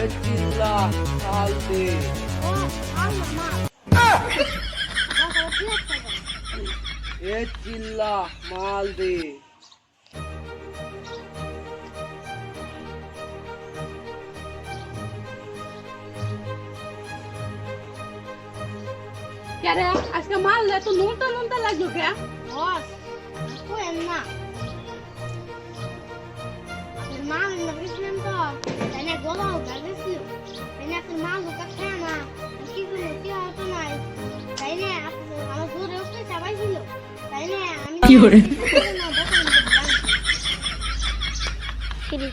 Godzilla Halde. Godzilla Malde. আজকে মাল তো নুনটা নুনটা লাগল কে বস না Fiore. Fiore.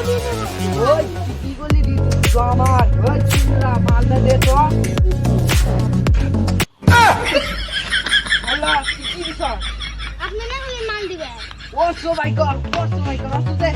ওই কি করলি আমার ওই চিল্লা মালটা দে তো আল্লাহ কি দিছ আপনি না হলে মাল দিবেন। ও সবাই কর ও সবাই কর আসতে